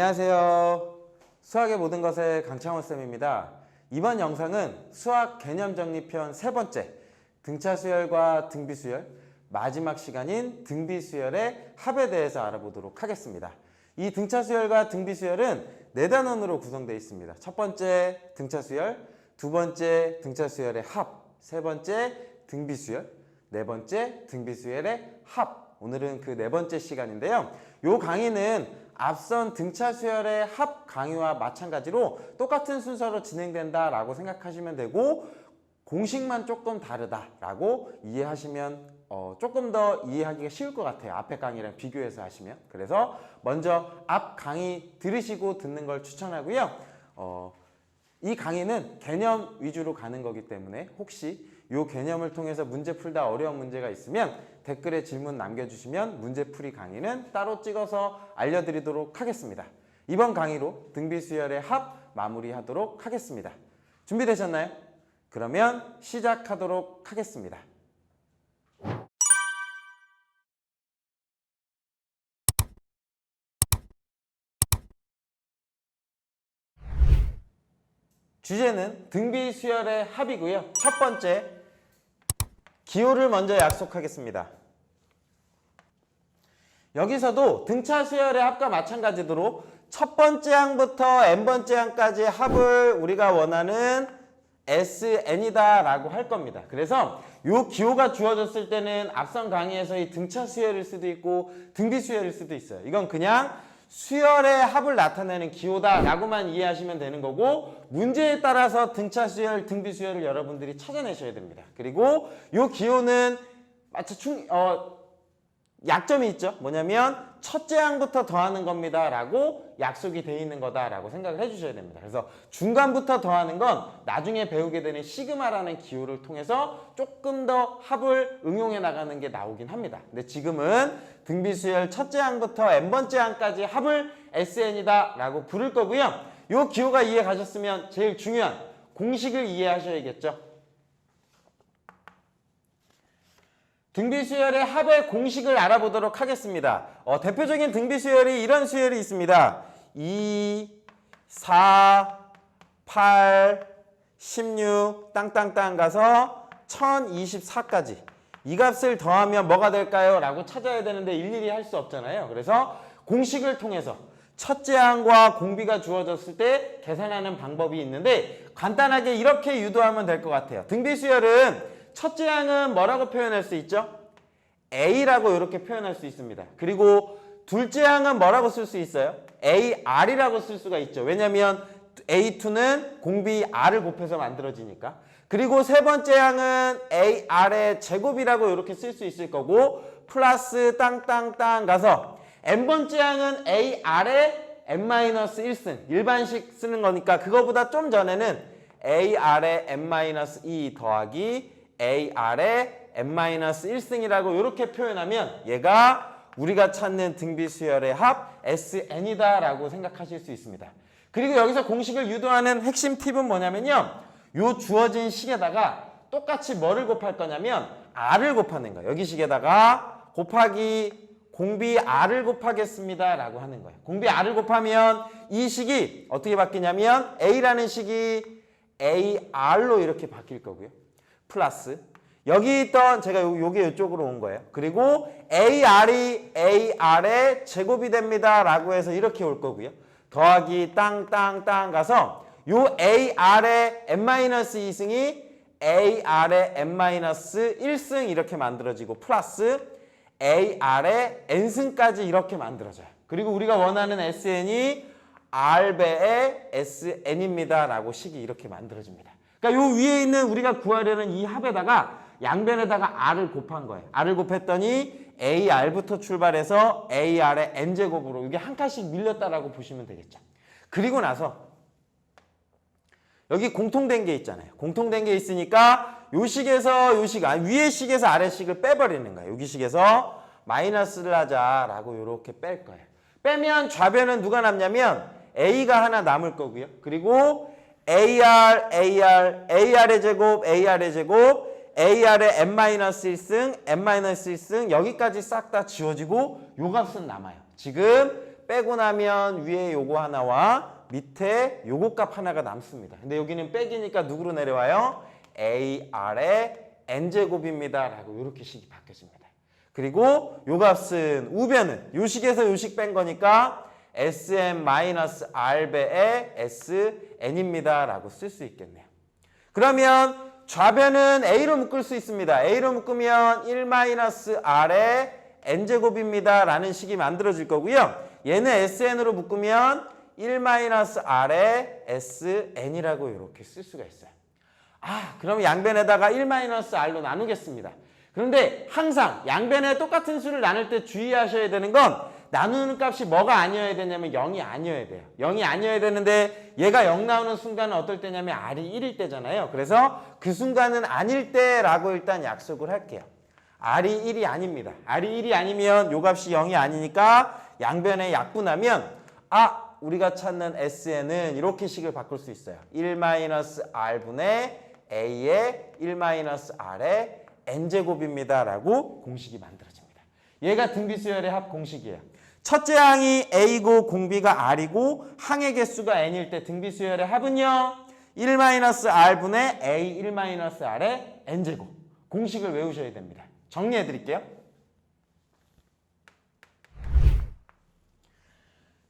안녕하세요. 수학의 모든 것의 강창원 쌤입니다. 이번 영상은 수학 개념 정리편 세 번째 등차 수열과 등비 수열 마지막 시간인 등비 수열의 합에 대해서 알아보도록 하겠습니다. 이 등차 수열과 등비 수열은 네 단원으로 구성되어 있습니다. 첫 번째 등차 수열, 두 번째 등차 수열의 합, 세 번째 등비 수열, 네 번째 등비 수열의 합. 오늘은 그 네 번째 시간인데요. 요 강의는 앞선 등차 수열의 합 강의와 마찬가지로 똑같은 순서로 진행된다라고 생각하시면 되고 공식만 조금 다르다라고 이해하시면 어, 조금 더 이해하기가 쉬울 것 같아요. 앞에 강의랑 비교해서 하시면. 그래서 먼저 앞 강의 들으시고 듣는 걸 추천하고요. 어, 이 강의는 개념 위주로 가는 거기 때문에 혹시 이 개념을 통해서 문제 풀다 어려운 문제가 있으면 댓글에 질문 남겨주시면 문제 풀이 강의는 따로 찍어서 알려드리도록 하겠습니다. 이번 강의로 등비수열의 합 마무리하도록 하겠습니다. 준비되셨나요? 그러면 시작하도록 하겠습니다. 주제는 등비 수열의 합이고요. 첫 번째 기호를 먼저 약속하겠습니다. 여기서도 등차 수열의 합과 마찬가지로 첫 번째 항부터 n번째 항까지의 합을 우리가 원하는 SN이다 라고 할 겁니다. 그래서 이 기호가 주어졌을 때는 앞선 강의에서 이 등차 수열일 수도 있고 등비 수열일 수도 있어요. 이건 그냥 수열의 합을 나타내는 기호다 라고만 이해하시면 되는 거고 문제에 따라서 등차 수열, 등비 수열을 여러분들이 찾아내셔야 됩니다. 그리고 이 기호는 마치 충, 어, 약점이 있죠. 뭐냐면 첫째 항부터 더하는 겁니다 라고 약속이 돼 있는 거다 라고 생각을 해주셔야 됩니다. 그래서 중간부터 더하는 건 나중에 배우게 되는 시그마라는 기호를 통해서 조금 더 합을 응용해 나가는 게 나오긴 합니다. 근데 지금은 등비수열 첫째 항부터 n번째 항까지 합을 SN이다 라고 부를 거고요. 이 기호가 이해 가셨으면 제일 중요한 공식을 이해하셔야겠죠. 등비 수열의 합의 공식을 알아보도록 하겠습니다. 어, 대표적인 등비 수열이 이런 수열이 있습니다. 2, 4, 8, 16 땅땅땅 가서 1024까지 이 값을 더하면 뭐가 될까요? 라고 찾아야 되는데 일일이 할 수 없잖아요. 그래서 공식을 통해서 첫째 항과 공비가 주어졌을 때 계산하는 방법이 있는데 간단하게 이렇게 유도하면 될 것 같아요. 등비 수열은 첫째 항은 뭐라고 표현할 수 있죠? A라고 이렇게 표현할 수 있습니다. 그리고 둘째 항은 뭐라고 쓸 수 있어요? AR이라고 쓸 수가 있죠. 왜냐하면 A2는 공비 R을 곱해서 만들어지니까. 그리고 세 번째 항은 AR의 제곱이라고 이렇게 쓸 수 있을 거고 플러스 땅땅땅 가서 N번째 항은 AR의 N-1승 일반식 쓰는 거니까 그거보다 좀 전에는 AR의 N-2 더하기 AR의 n-1승이라고 이렇게 표현하면 얘가 우리가 찾는 등비 수열의 합 SN이다 라고 생각하실 수 있습니다. 그리고 여기서 공식을 유도하는 핵심 팁은 뭐냐면요. 요 주어진 식에다가 똑같이 뭐를 곱할 거냐면 R을 곱하는 거예요. 여기 식에다가 곱하기 공비 R을 곱하겠습니다 라고 하는 거예요. 공비 R을 곱하면 이 식이 어떻게 바뀌냐면 A라는 식이 AR로 이렇게 바뀔 거고요. 플러스 여기 있던 제가 요, 요게 이쪽으로 온 거예요. 그리고 AR이 AR의 제곱이 됩니다. 라고 해서 이렇게 올 거고요. 더하기 땅땅땅 가서 요 AR의 N-2승이 AR의 N-1승 이렇게 만들어지고 플러스 AR의 N승까지 이렇게 만들어져요. 그리고 우리가 원하는 SN이 R배의 SN입니다. 라고 식이 이렇게 만들어집니다. 그러니까 요 위에 있는 우리가 구하려는 이 합에다가 양변에다가 r을 곱한 거예요. r을 곱했더니 ar부터 출발해서 ar의 n제곱으로 이게 한 칸씩 밀렸다라고 보시면 되겠죠. 그리고 나서 여기 공통된 게 있잖아요. 공통된 게 있으니까 요 식에서 요 식, 아, 위에 식에서 아래 식을 빼버리는 거예요. 여기 식에서 마이너스를 하자라고 이렇게 뺄 거예요. 빼면 좌변은 누가 남냐면 a가 하나 남을 거고요. 그리고 AR, AR, AR의 제곱, AR의 제곱, AR의 N-1승, N-1승 여기까지 싹 다 지워지고 요 값은 남아요. 지금 빼고 나면 위에 요거 하나와 밑에 요거 값 하나가 남습니다. 근데 여기는 빼기니까 누구로 내려와요? a r의 n제곱입니다. 라고 이렇게 식이 바뀌어집니다. 그리고 요 값은 우변은 요 식에서 요식 뺀 거니까 sn-r배의 sn입니다. 라고 쓸 수 있겠네요. 그러면 좌변은 a로 묶을 수 있습니다. a로 묶으면 1-r의 n제곱입니다. 라는 식이 만들어질 거고요. 얘는 sn으로 묶으면 1-r의 sn이라고 이렇게 쓸 수가 있어요. 아, 그럼 양변에다가 1-r로 나누겠습니다. 그런데 항상 양변에 똑같은 수를 나눌 때 주의하셔야 되는 건 나누는 값이 뭐가 아니어야 되냐면 0이 아니어야 돼요. 0이 아니어야 되는데 얘가 0 나오는 순간은 어떨 때냐면 R이 1일 때잖아요. 그래서 그 순간은 아닐 때라고 일단 약속을 할게요. R이 1이 아닙니다. R이 1이 아니면 요 값이 0이 아니니까 양변에 약분하면 아 우리가 찾는 SN은 이렇게 식을 바꿀 수 있어요. 1-R분의 A의 1-R의 N제곱입니다. 라고 공식이 만들어집니다. 얘가 등비수열의 합 공식이에요. 첫째 항이 A고 공비가 R이고 항의 개수가 N일 때 등비수열의 합은요. 1-R분의 A 1-R의 N제곱. 공식을 외우셔야 됩니다. 정리해 드릴게요.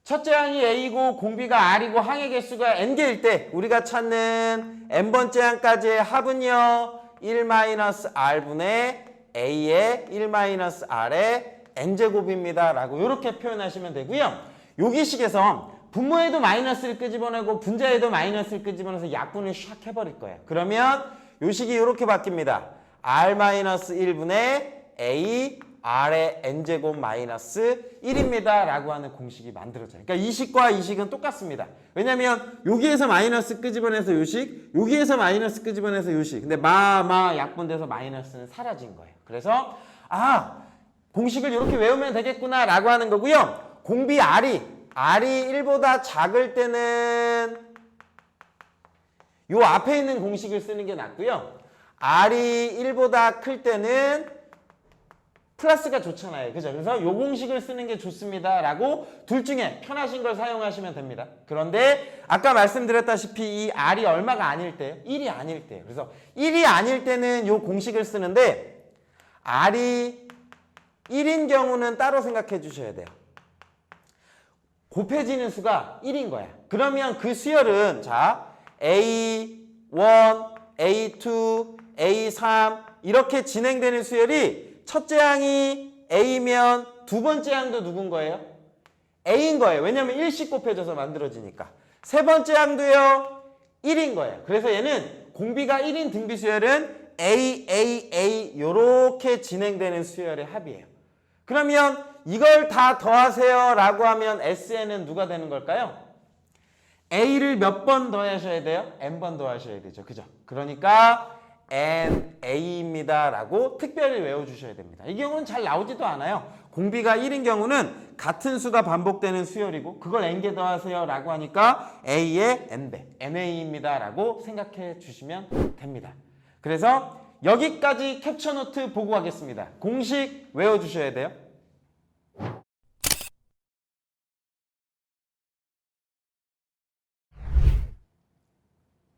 첫째 항이 A고 공비가 R이고 항의 개수가 N개일 때 우리가 찾는 N번째 항까지의 합은요. 1-R분의 A의 1-R의 N제곱입니다. 라고 이렇게 표현하시면 되고요. 여기식에서 분모에도 마이너스를 끄집어내고 분자에도 마이너스를 끄집어내서 약분을 샥 해버릴 거예요. 그러면 요 식이 이렇게 바뀝니다. R-1분의 A R의 N제곱 마이너스 1입니다. 라고 하는 공식이 만들어져요. 그러니까 이 식과 이 식은 똑같습니다. 왜냐면 여기에서 마이너스 끄집어내서 요 식, 여기에서 마이너스 끄집어내서 요 식. 근데 마, 마 약분돼서 마이너스는 사라진 거예요. 그래서 아 공식을 이렇게 외우면 되겠구나 라고 하는 거고요. 공비 R이 R이 1보다 작을 때는 요 앞에 있는 공식을 쓰는 게 낫고요. R이 1보다 클 때는 플러스가 좋잖아요. 그죠? 그래서 요 공식을 쓰는 게 좋습니다. 라고 둘 중에 편하신 걸 사용하시면 됩니다. 그런데 아까 말씀드렸다시피 이 R이 얼마가 아닐 때요? 1이 아닐 때요. 그래서 1이 아닐 때는 요 공식을 쓰는데 R이 1인 경우는 따로 생각해 주셔야 돼요. 곱해지는 수가 1인 거야. 그러면 그 수열은 자 A1, A2, A3 이렇게 진행되는 수열이 첫째 항이 A면 두 번째 항도 누군 거예요? A인 거예요. 왜냐면 1씩 곱해져서 만들어지니까. 세 번째 항도요. 1인 거예요. 그래서 얘는 공비가 1인 등비 수열은 A, A, A 요렇게 진행되는 수열의 합이에요. 그러면 이걸 다 더하세요 라고 하면 SN은 누가 되는 걸까요? A를 몇 번 더하셔야 돼요? N번 더하셔야 되죠. 그죠? 그러니까 NA입니다 라고 특별히 외워주셔야 됩니다. 이 경우는 잘 나오지도 않아요. 공비가 1인 경우는 같은 수가 반복되는 수열이고 그걸 N개 더하세요 라고 하니까 A의 N배, NA입니다 라고 생각해 주시면 됩니다. 그래서 여기까지 캡처 노트 보고 가겠습니다. 공식 외워주셔야 돼요.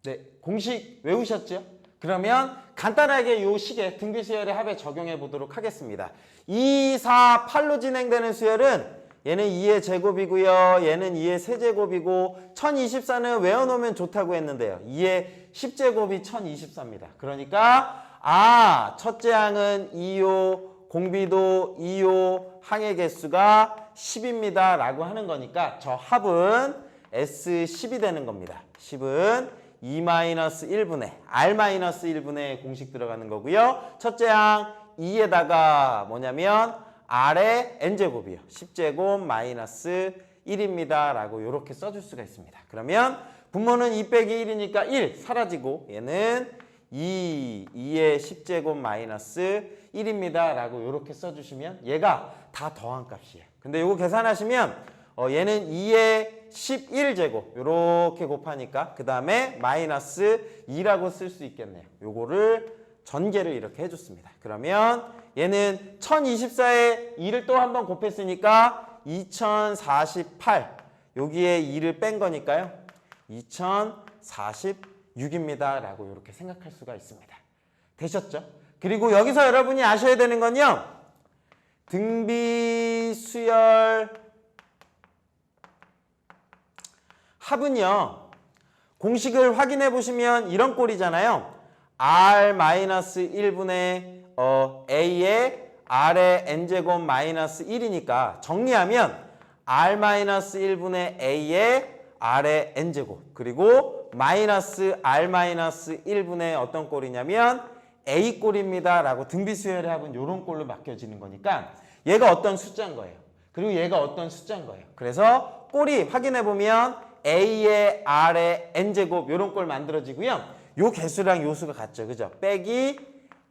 네, 공식 외우셨죠? 그러면 간단하게 이 식의 등비 수열의 합에 적용해 보도록 하겠습니다. 2, 4, 8로 진행되는 수열은 얘는 2의 제곱이고요. 얘는 2의 세제곱이고 1024는 외워놓으면 좋다고 했는데요. 2의 10제곱이 1024입니다. 그러니까 아 첫째 항은 2호 공비도 2호 항의 개수가 10입니다. 라고 하는 거니까 저 합은 S10이 되는 겁니다. 10은 2-1분의 R-1분의 공식 들어가는 거고요. 첫째 항 2에다가 뭐냐면 R의 N제곱이요. 10제곱 마이너스 1입니다. 라고 이렇게 써줄 수가 있습니다. 그러면 분모는 2 빼기 1이니까 1 사라지고 얘는 2, 2의 10제곱 마이너스 1입니다. 라고 이렇게 써주시면 얘가 다 더한 값이에요. 근데 이거 계산하시면 어, 얘는 2의 11제곱 이렇게 곱하니까 그 다음에 마이너스 2라고 쓸 수 있겠네요. 요거를 전개를 이렇게 해줬습니다. 그러면 얘는 1024에 2를 또 한 번 곱했으니까 2048 여기에 2를 뺀 거니까요. 2046입니다. 라고 이렇게 생각할 수가 있습니다. 되셨죠? 그리고 여기서 여러분이 아셔야 되는 건요. 등비 수열 합은요. 공식을 확인해 보시면 이런 꼴이잖아요. r-1분의 어, a의 r의 n제곱 마이너스 1이니까 정리하면 r-1분의 a의 r의 n제곱 그리고 마이너스 r-1분의 어떤 꼴이냐면 a 꼴입니다 라고 등비수열의 합은 이런 꼴로 맡겨지는 거니까 얘가 어떤 숫자인 거예요. 그리고 얘가 어떤 숫자인 거예요. 그래서 꼴이 확인해 보면 a의 r의 n제곱 이런 꼴 만들어지고요. 요 개수랑 요 수가 같죠. 그죠? 빼기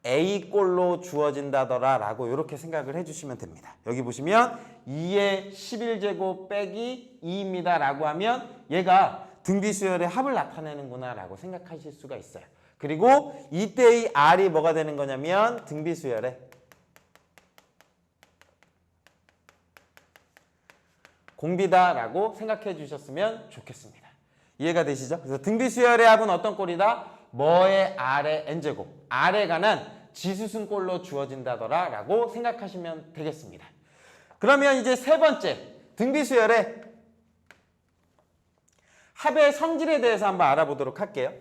a 꼴로 주어진다더라 라고 이렇게 생각을 해주시면 됩니다. 여기 보시면 2의 11제곱 빼기 2입니다 라고 하면 얘가 등비수열의 합을 나타내는구나 라고 생각하실 수가 있어요. 그리고 이때의 r이 뭐가 되는 거냐면 등비수열의 공비다라고 생각해 주셨으면 좋겠습니다. 이해가 되시죠? 그래서 등비 수열의 합은 어떤 꼴이다? 뭐의 아래 n제곱, 아래 관한 지수승꼴로 주어진다더라 라고 생각하시면 되겠습니다. 그러면 이제 세 번째, 등비 수열의 합의 성질에 대해서 한번 알아보도록 할게요.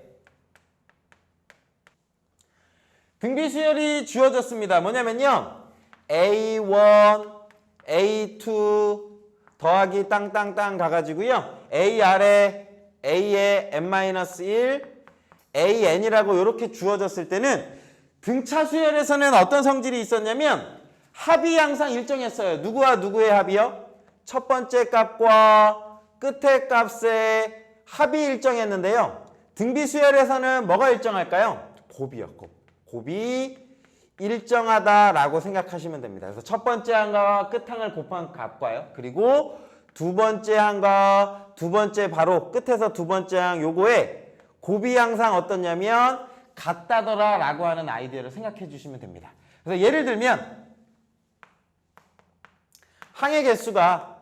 등비 수열이 주어졌습니다. 뭐냐면요. A1, A2 더하기 땅땅땅 가가지고요. A 아래 A의 n-1, AN이라고 이렇게 주어졌을 때는 등차 수열에서는 어떤 성질이 있었냐면 합이 항상 일정했어요. 누구와 누구의 합이요? 첫 번째 값과 끝의 값의 합이 일정했는데요. 등비 수열에서는 뭐가 일정할까요? 곱이요. 곱. 곱이 일정하다라고 생각하시면 됩니다. 그래서 첫 번째 항과 끝항을 곱한 값과요. 그리고 두 번째 항과 두 번째 바로 끝에서 두 번째 항 요거에 곱이 항상 어떻냐면 같다더라 라고 하는 아이디어를 생각해 주시면 됩니다. 그래서 예를 들면 항의 개수가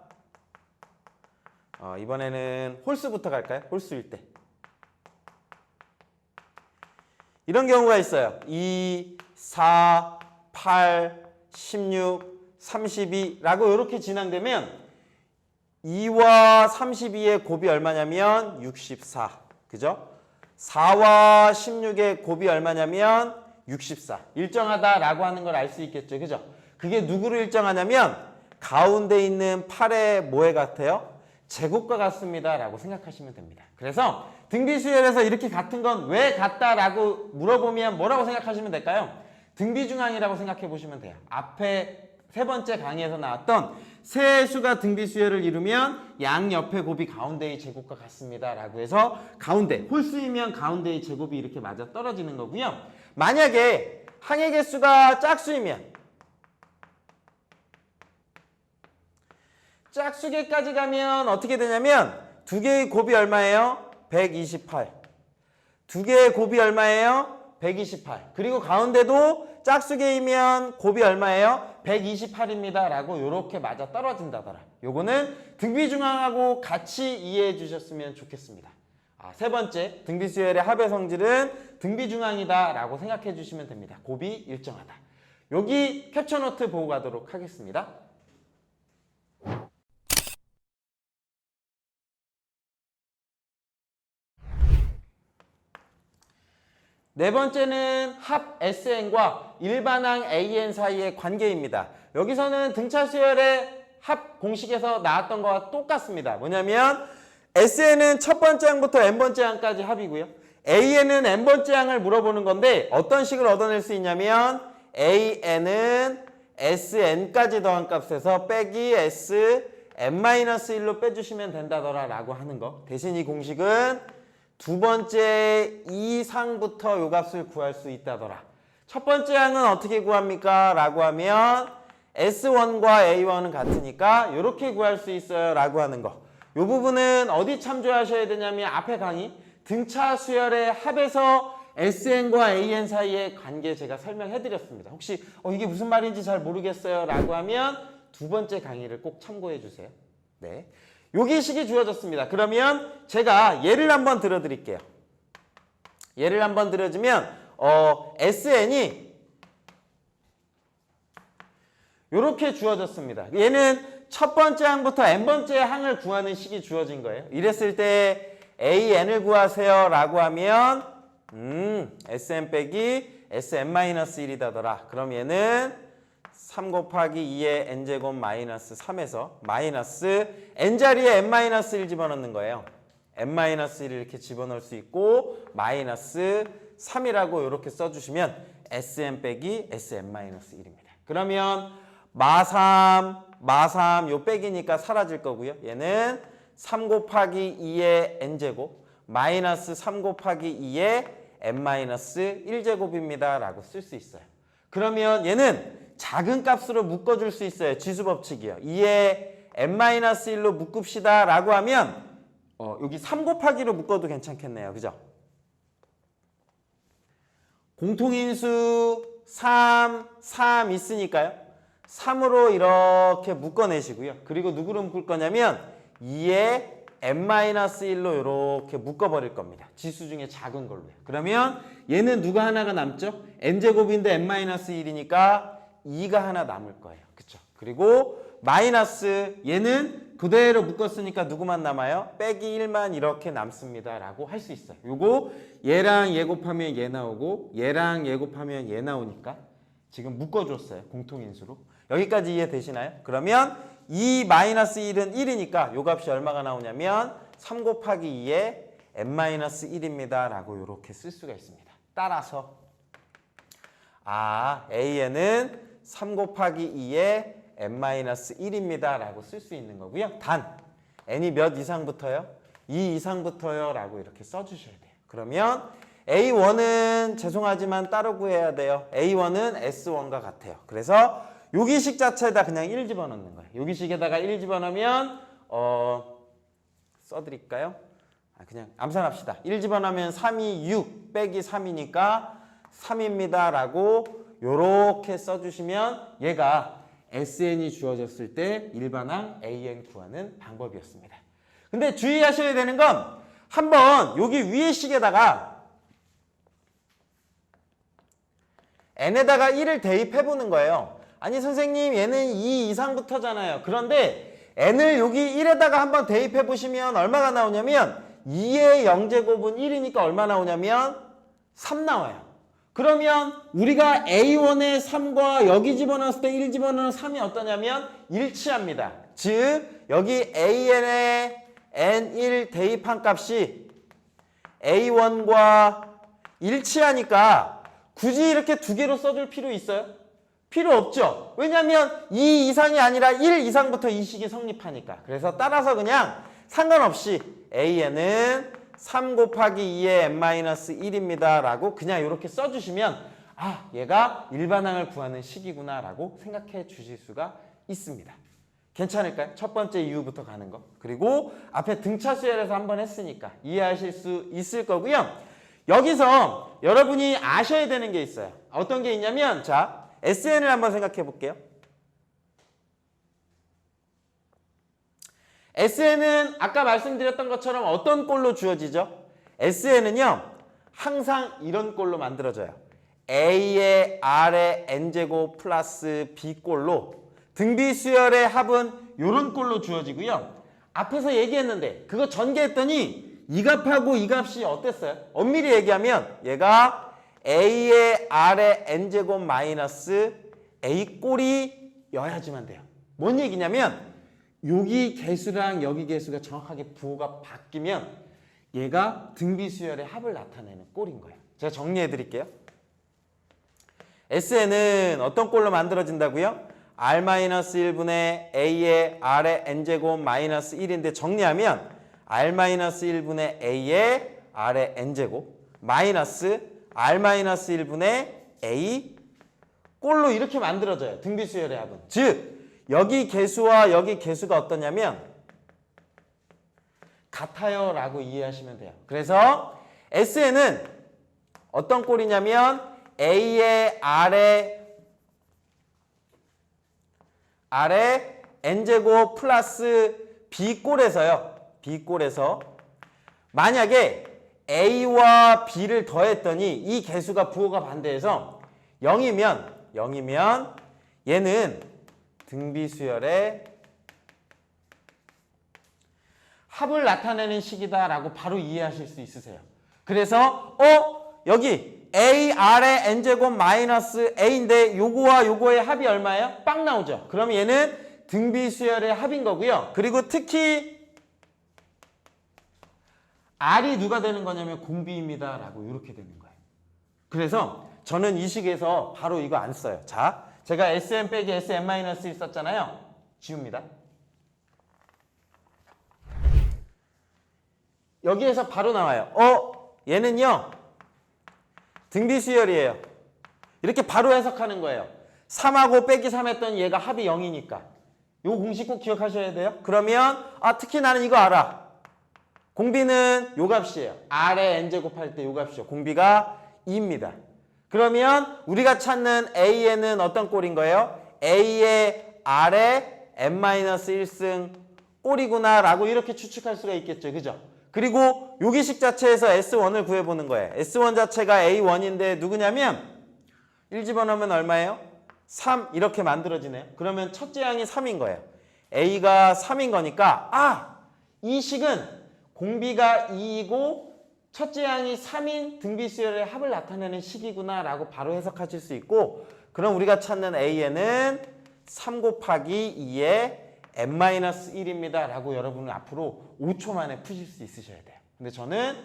어, 이번에는 홀수부터 갈까요? 홀수일 때. 이런 경우가 있어요. 2, 4, 8, 16, 32라고 이렇게 진행되면 2와 32의 곱이 얼마냐면 64. 그죠? 4와 16의 곱이 얼마냐면 64. 일정하다라고 하는 걸 알 수 있겠죠. 그죠? 그게 누구를 일정하냐면 가운데 있는 8의 뭐에 같아요? 제곱과 같습니다. 라고 생각하시면 됩니다. 그래서 등비수열에서 이렇게 같은 건 왜 같다라고 물어보면 뭐라고 생각하시면 될까요? 등비중앙이라고 생각해 보시면 돼요. 앞에 세 번째 강의에서 나왔던 세 수가 등비수열을 이루면 양 옆의 곱이 가운데의 제곱과 같습니다. 라고 해서 가운데, 홀수이면 가운데의 제곱이 이렇게 맞아 떨어지는 거고요. 만약에 항의 개수가 짝수이면 짝수계까지 가면 어떻게 되냐면 두 개의 곱이 얼마예요? 128. 두 개의 곱이 얼마예요? 128. 그리고 가운데도 짝수계이면 곱이 얼마예요? 128입니다. 라고 이렇게 맞아 떨어진다더라. 요거는 등비중앙하고 같이 이해해 주셨으면 좋겠습니다. 아, 세 번째, 등비수열의 합의 성질은 등비중앙이다 라고 생각해 주시면 됩니다. 곱이 일정하다. 여기 캡처노트 보고 가도록 하겠습니다. 네 번째는 합 SN과 일반항 AN 사이의 관계입니다. 여기서는 등차 수열의 합 공식에서 나왔던 거와 똑같습니다. 뭐냐면 SN은 첫 번째 항부터 n번째 항까지 합이고요. AN은 n번째 항을 물어보는 건데 어떤 식을 얻어낼 수 있냐면 AN은 SN까지 더한 값에서 빼기 S n-1로 빼주시면 된다더라 라고 하는 거. 대신 이 공식은 두 번째 이 상부터 요 값을 구할 수 있다더라. 첫 번째 항은 어떻게 구합니까? 라고 하면 S1과 A1은 같으니까 이렇게 구할 수 있어요. 라고 하는 거. 요 부분은 어디 참조하셔야 되냐면 앞에 강의 등차 수열의 합에서 SN과 AN 사이의 관계 제가 설명해 드렸습니다. 혹시 어, 이게 무슨 말인지 잘 모르겠어요. 라고 하면 두 번째 강의를 꼭 참고해 주세요. 네. 여기 식이 주어졌습니다. 그러면 제가 예를 한번 들어드릴게요. 예를 한번 들어주면 어, SN이 이렇게 주어졌습니다. 얘는 첫 번째 항부터 n번째 항을 구하는 식이 주어진 거예요. 이랬을 때 AN을 구하세요 라고 하면 음, SN 빼기 SN-1이다더라. 그럼 얘는 3 곱하기 2의 n제곱 마이너스 3에서 마이너스 n자리에 n-1 집어넣는 거예요. n-1을 이렇게 집어넣을 수 있고 마이너스 3이라고 이렇게 써주시면 sn 빼기 sn-1입니다. 그러면 마3, 마3 요 빼기니까 사라질 거고요. 얘는 3 곱하기 2의 n제곱 마이너스 3 곱하기 2의 n-1제곱입니다. 라고 쓸 수 있어요. 그러면 얘는 작은 값으로 묶어줄 수 있어요. 지수 법칙이요. 2의 n-1로 묶읍시다 라고 하면 어, 여기 3 곱하기로 묶어도 괜찮겠네요. 그죠? 공통인수 3, 3 있으니까요. 3으로 이렇게 묶어내시고요. 그리고 누구로 묶을 거냐면 2의 n-1로 이렇게 묶어버릴 겁니다. 지수 중에 작은 걸로요. 그러면 얘는 누가 하나가 남죠? n제곱인데 n-1이니까 2가 하나 남을 거예요. 그쵸? 그리고 마이너스 얘는 그대로 묶었으니까 누구만 남아요? 빼기 1만 이렇게 남습니다. 라고 할 수 있어요. 요거 얘랑 얘 곱하면 얘 나오고 얘랑 얘 곱하면 얘 나오니까 지금 묶어줬어요. 공통인수로. 여기까지 이해되시나요? 그러면 2 마이너스 1은 1이니까 요 값이 얼마가 나오냐면 3 곱하기 2의 n-1입니다. 라고 이렇게 쓸 수가 있습니다. 따라서 아 AN은 3 곱하기 2의 n-1입니다. 라고 쓸 수 있는 거고요. 단 n이 몇 이상부터요? 2 이상부터요. 라고 이렇게 써주셔야 돼요. 그러면 A1은 죄송하지만 따로 구해야 돼요. A1은 S1과 같아요. 그래서 여기식 자체에다 그냥 1 집어넣는 거예요. 여기식에다가 1 집어넣으면 어 써드릴까요? 아, 그냥 암산합시다. 1 집어넣으면 3이 6 빼기 3이니까 3입니다. 라고 요렇게 써주시면 얘가 SN이 주어졌을 때 일반항 AN 구하는 방법이었습니다. 근데 주의하셔야 되는 건 한번 여기 위에 식에다가 n에다가 1을 대입해 보는 거예요. 아니 선생님 얘는 2 이상부터잖아요. 그런데 n을 여기 1에다가 한번 대입해 보시면 얼마가 나오냐면 2의 0제곱은 1이니까 얼마 나오냐면 3 나와요. 그러면 우리가 A1의 3과 여기 집어넣었을 때 1 집어넣은 3이 어떠냐면 일치합니다. 즉 여기 AN의 N1 대입한 값이 A1과 일치하니까 굳이 이렇게 두 개로 써줄 필요 있어요? 필요 없죠. 왜냐하면 2 이상이 아니라 1 이상부터 이 식이 성립하니까. 그래서 따라서 그냥 상관없이 AN은 3 곱하기 2의 n-1입니다. 라고 그냥 이렇게 써주시면 아 얘가 일반항을 구하는 식이구나 라고 생각해 주실 수가 있습니다. 괜찮을까요? 첫 번째 이유부터 가는 거. 그리고 앞에 등차 수열에서 한번 했으니까 이해하실 수 있을 거고요. 여기서 여러분이 아셔야 되는 게 있어요. 어떤 게 있냐면 자 SN을 한번 생각해 볼게요. SN은 아까 말씀드렸던 것처럼 어떤 꼴로 주어지죠? SN은요 항상 이런 꼴로 만들어져요. A의 R의 N제곱 플러스 B꼴로 등비 수열의 합은 이런 꼴로 주어지고요. 앞에서 얘기했는데 그거 전개했더니 이 값하고 이 값이 어땠어요? 엄밀히 얘기하면 얘가 A의 R의 N제곱 마이너스 A 꼴이 여야지만 돼요. 뭔 얘기냐면 여기 개수랑 여기 개수가 정확하게 부호가 바뀌면 얘가 등비 수열의 합을 나타내는 꼴인 거예요. 제가 정리해 드릴게요. SN은 어떤 꼴로 만들어진다고요? R-1분의 A의 R의 N제곱 마이너스 1인데 정리하면 R-1분의 A의 R의 N제곱 마이너스 R-1분의 A 꼴로 이렇게 만들어져요. 등비수열의 합은. 즉 여기 개수와 여기 개수가 어떠냐면 같아요 라고 이해하시면 돼요. 그래서 SN은 어떤 꼴이냐면 A의 R의 아래 n제곱 플러스 b꼴에서요. b꼴에서 만약에 a와 b를 더했더니 이 개수가 부호가 반대해서 0이면 0이면 얘는 등비수열의 합을 나타내는 식이다라고 바로 이해하실 수 있으세요. 그래서 어 여기 a r의 n제곱 마이너스 a인데 요거와 요거의 합이 얼마예요? 빵 나오죠. 그럼 얘는 등비수열의 합인 거고요. 그리고 특히 r이 누가 되는 거냐면 공비입니다 라고 이렇게 되는 거예요. 그래서 저는 이 식에서 바로 이거 안 써요. 자, 제가 sm 빼기 sm-1 썼잖아요. 지웁니다. 여기에서 바로 나와요. 어, 얘는요. 등비수열이에요. 이렇게 바로 해석하는 거예요. 3하고 빼기 3 했던 얘가 합이 0이니까. 요 공식 꼭 기억하셔야 돼요. 그러면 아 특히 나는 이거 알아. 공비는 요 값이에요. R에 n제곱 할 때 요 값이요. 공비가 2입니다. 그러면 우리가 찾는 A에는 어떤 꼴인 거예요? A의 R에 n-1승 꼴이구나 라고 이렇게 추측할 수가 있겠죠. 그죠? 그리고 요기식 자체에서 S1을 구해보는 거예요. S1 자체가 A1인데 누구냐면 1 집어넣으면 얼마예요? 3 이렇게 만들어지네요. 그러면 첫째 항이 3인 거예요. A가 3인 거니까 아! 이 식은 공비가 2이고 첫째 항이 3인 등비수열의 합을 나타내는 식이구나 라고 바로 해석하실 수 있고 그럼 우리가 찾는 A에는 3 곱하기 2의 n-1입니다 라고 여러분은 앞으로 5초 만에 푸실 수 있으셔야 돼요. 근데 저는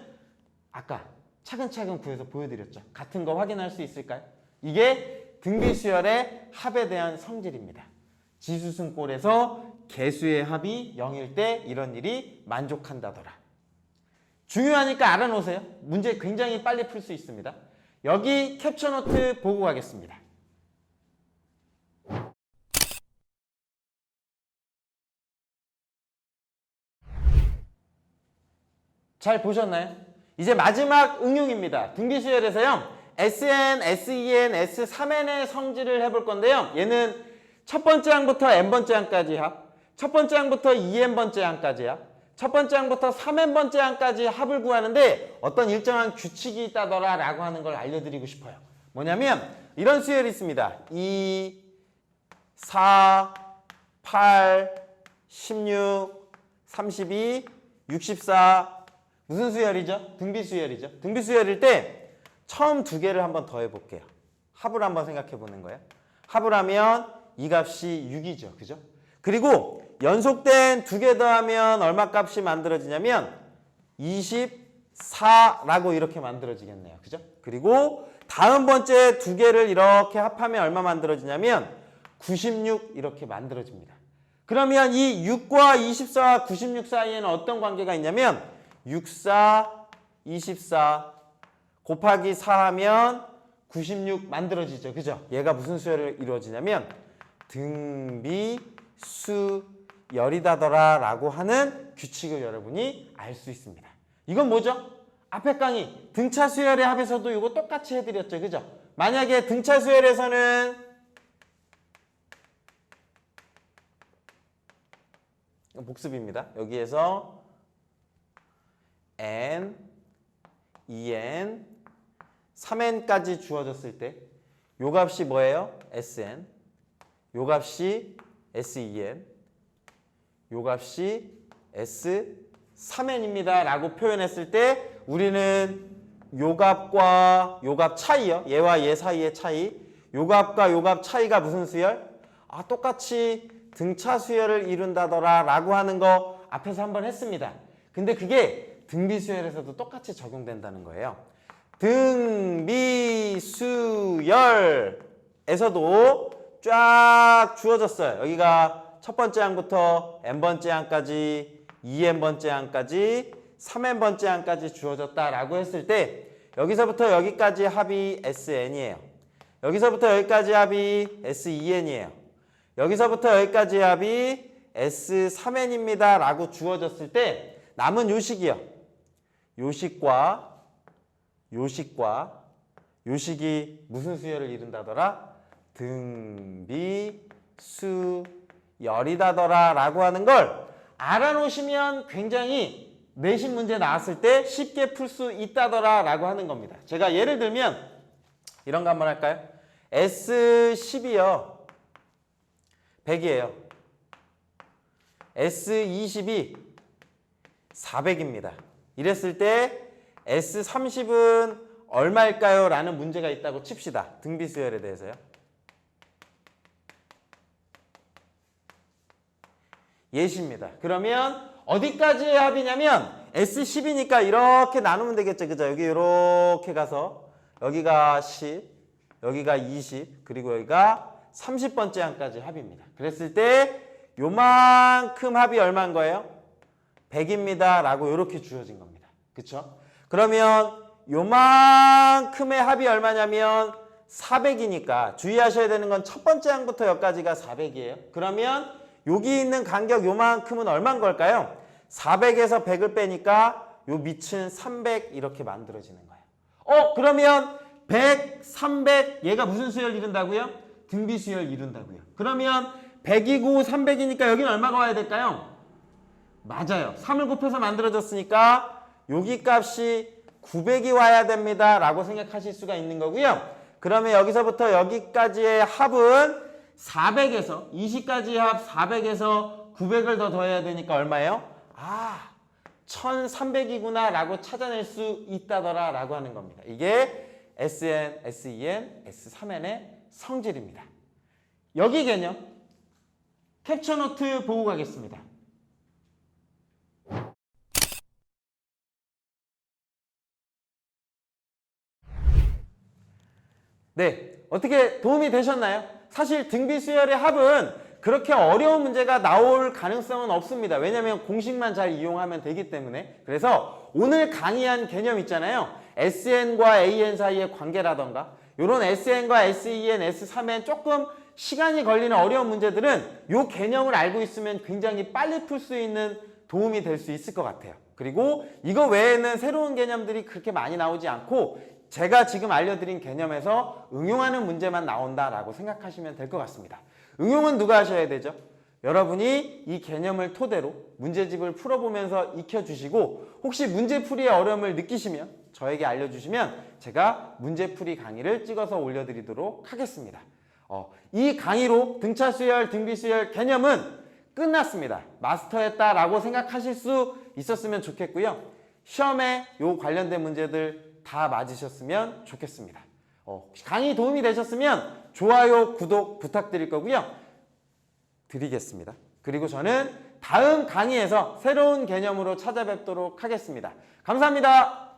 아까 차근차근 구해서 보여드렸죠. 같은 거 확인할 수 있을까요? 이게 등비수열의 합에 대한 성질입니다. 지수승꼴에서 개수의 합이 0일 때 이런 일이 만족한다더라. 중요하니까 알아놓으세요. 문제 굉장히 빨리 풀 수 있습니다. 여기 캡처 노트 보고 가겠습니다. 잘 보셨나요? 이제 마지막 응용입니다. 등비수열에서요. SN, SEN, S3N의 성질을 해볼 건데요. 얘는 첫 번째 항부터 n번째 항까지 합, 첫 번째 항부터 2n번째 항까지 합, 첫 번째 항부터 3n번째 항까지 합을 구하는데 어떤 일정한 규칙이 있다더라 라고 하는 걸 알려드리고 싶어요. 뭐냐면 이런 수열이 있습니다. 2, 4, 8, 16, 32, 64 무슨 수열이죠? 등비 수열이죠. 등비 수열일 때 처음 두 개를 한번 더해 볼게요. 합을 한번 생각해 보는 거예요. 합을 하면 이 값이 6이죠. 그죠? 그리고 연속된 두 개 더하면 얼마 값이 만들어지냐면 24라고 이렇게 만들어지겠네요. 그죠? 그리고 다음 번째 두 개를 이렇게 합하면 얼마 만들어지냐면 96 이렇게 만들어집니다. 그러면 이 6과 24와 96 사이에는 어떤 관계가 있냐면 64, 24 곱하기 4 하면 96 만들어지죠. 그죠? 얘가 무슨 수열을 이루어지냐면 등비 수 열이다더라 라고 하는 규칙을 여러분이 알 수 있습니다. 이건 뭐죠? 앞에 강의 등차 수열의 합에서도 이거 똑같이 해드렸죠. 그죠? 만약에 등차 수열에서는 복습입니다. 여기에서 n, 2n, 3n까지 주어졌을 때 요 값이 뭐예요? sn. 요 값이 sen. 요 값이 s3n입니다. 라고 표현했을 때 우리는 요 값과 요 값 차이요. 얘와 얘 사이의 차이. 요 값과 요 값 차이가 무슨 수열? 아, 똑같이 등차 수열을 이룬다더라 라고 하는 거 앞에서 한번 했습니다. 근데 그게 등비수열에서도 똑같이 적용된다는 거예요. 등비수열에서도 쫙 주어졌어요. 여기가 첫 번째 항부터 n번째 항까지 2n번째 항까지 3n번째 항까지 주어졌다라고 했을 때 여기서부터 여기까지 합이 sn이에요. 여기서부터 여기까지 합이 s2n이에요. 여기서부터 여기까지 합이 s3n입니다. 라고 주어졌을 때 남은 요식이요. 요식과 요식과 요식이 무슨 수열을 이룬다더라? 등비 열이다더라 라고 하는 걸 알아놓으시면 굉장히 내신 문제 나왔을 때 쉽게 풀 수 있다더라 라고 하는 겁니다. 제가 예를 들면 이런 거 한번 할까요? S10이요. 100이에요. S20이 400입니다. 이랬을 때 S30은 얼마일까요? 라는 문제가 있다고 칩시다. 등비수열에 대해서요. 예시입니다. 그러면 어디까지의 합이냐면 S10이니까 이렇게 나누면 되겠죠. 그죠? 여기 이렇게 가서 여기가 10, 여기가 20, 그리고 여기가 30번째 항까지 합입니다. 그랬을 때 요만큼 합이 얼마인 거예요? 100입니다. 라고 이렇게 주어진 겁니다. 그쵸? 그러면 요만큼의 합이 얼마냐면 400이니까 주의하셔야 되는 건 첫 번째 항부터 여기까지가 400이에요. 그러면 여기 있는 간격 요만큼은 얼마인 걸까요? 400에서 100을 빼니까 요 밑은 300 이렇게 만들어지는 거예요. 어 그러면 100, 300 얘가 무슨 수열 이룬다고요? 등비 수열 이룬다고요. 그러면 100이고 300이니까 여기는 얼마가 와야 될까요? 맞아요. 3을 곱해서 만들어졌으니까 여기 값이 900이 와야 됩니다. 라고 생각하실 수가 있는 거고요. 그러면 여기서부터 여기까지의 합은 400에서 20까지의 합 400에서 900을 더 더해야 되니까 얼마예요? 아, 1300이구나 라고 찾아낼 수 있다더라 라고 하는 겁니다. 이게 SN, SEN, S3N의 성질입니다. 여기 개념 캡처 노트 보고 가겠습니다. 네, 어떻게 도움이 되셨나요? 사실 등비 수열의 합은 그렇게 어려운 문제가 나올 가능성은 없습니다. 왜냐하면 공식만 잘 이용하면 되기 때문에. 그래서 오늘 강의한 개념 있잖아요. SN과 AN 사이의 관계라던가 이런 SN과 SEN, S3N 조금 시간이 걸리는 어려운 문제들은 이 개념을 알고 있으면 굉장히 빨리 풀 수 있는 도움이 될 수 있을 것 같아요. 그리고 이거 외에는 새로운 개념들이 그렇게 많이 나오지 않고 제가 지금 알려드린 개념에서 응용하는 문제만 나온다라고 생각하시면 될 것 같습니다. 응용은 누가 하셔야 되죠? 여러분이 이 개념을 토대로 문제집을 풀어보면서 익혀주시고 혹시 문제풀이의 어려움을 느끼시면 저에게 알려주시면 제가 문제풀이 강의를 찍어서 올려드리도록 하겠습니다. 어, 이 강의로 등차 수열, 등비 수열 개념은 끝났습니다. 마스터했다라고 생각하실 수 있었으면 좋겠고요. 시험에 요 관련된 문제들 다 맞으셨으면 좋겠습니다. 어, 혹시 강의 도움이 되셨으면 좋아요, 구독 부탁드릴 거고요. 드리겠습니다. 그리고 저는 다음 강의에서 새로운 개념으로 찾아뵙도록 하겠습니다. 감사합니다.